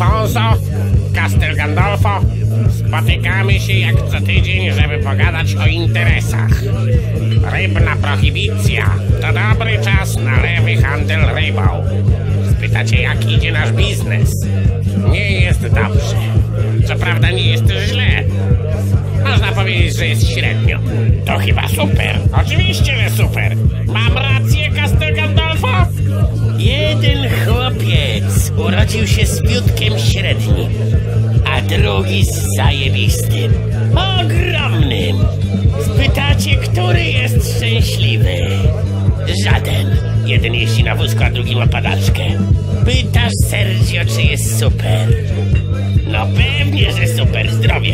Alfonso, Castel Gandolfo, spotykamy się jak co tydzień, żeby pogadać o interesach. Rybna prohibicja to dobry czas na lewy handel rybą. Spytacie, jak idzie nasz biznes? Nie jest dobrze. Co prawda nie jest źle. Można powiedzieć, że jest średnio. To chyba super. Oczywiście, że super. Mam rację. Urodził się z piutkiem średnim, a drugi z zajebistym, ogromnym. Spytacie, który jest szczęśliwy? Żaden. Jeden jeździ na wózku, a drugi ma padaczkę. Pytasz, Sergio, czy jest super? No pewnie, że super. Zdrowie.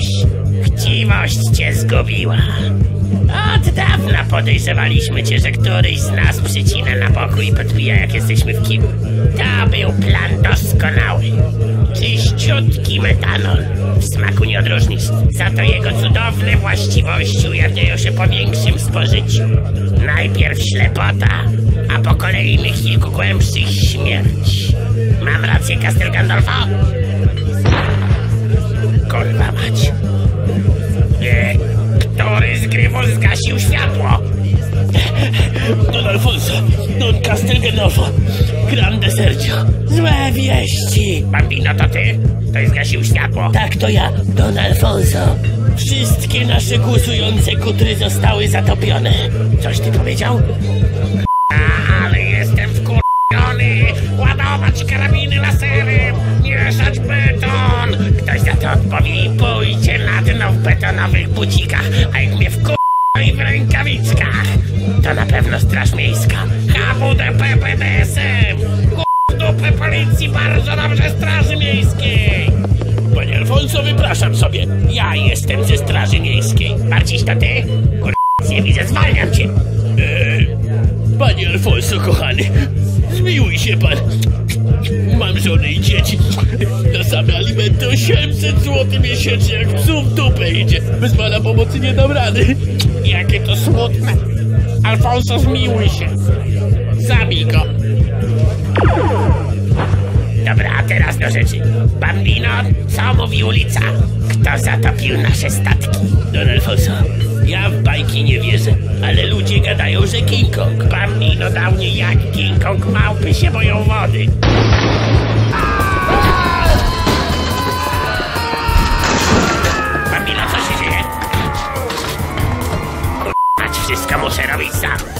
Wpadłeś. Chciwość cię zgubiła. Od dawna podejrzewaliśmy cię, że któryś z nas przycina na boku i podbija, jak jesteśmy w kim. To był plan doskonały. Czyściutki metanol. W smaku nie odróżnisz. Za to jego cudowne właściwości ujawniają się po większym spożyciu. Najpierw ślepota, a po kolejnych kilku głębszych śmierć. Mam rację, Castel Gandolfo? Kurwa mać. E, który z grywów zgasił światło? Don Alfonso, Don Castel Gandolfo, Grande Sergio, złe wieści. Bambino, to ty? Ktoś zgasił światło? Tak to ja, Don Alfonso. Wszystkie nasze głosujące kutry zostały zatopione. Coś ty powiedział? Ale jestem wkurwiony! Ładować karabiny laserem! Odpowie pójdzie na dno w betonowych bucikach, a jak mnie wkur... i w rękawiczkach. To na pewno Straż Miejska. HWDP PDS-em! Kur- dupę policji bardzo dobrze Straży Miejskiej! Panie Alfonso, wypraszam sobie. Ja jestem ze Straży Miejskiej. Marciś, to ty? Kur... nie widzę, zwalniam cię. Eee, panie Alfonso, kochany, zmiłuj się pan. Mam żonę i dzieci. Na same alimenty 800 zł miesięcznie, jak psu w dupę idzie. Bez pana pomocy nie dam rady. Jakie to smutne! Alfonso, zmiłuj się! Zabij go! Dobra, a teraz do rzeczy. Bambino, co mówi ulica? Kto zatopił nasze statki? Don Alfonso, ja w bajki nie wierzę, ale ludzie gadają, że King Kong. Bambino dał nie jak King Kong, małpy się boją wody! buscamos ser avisados.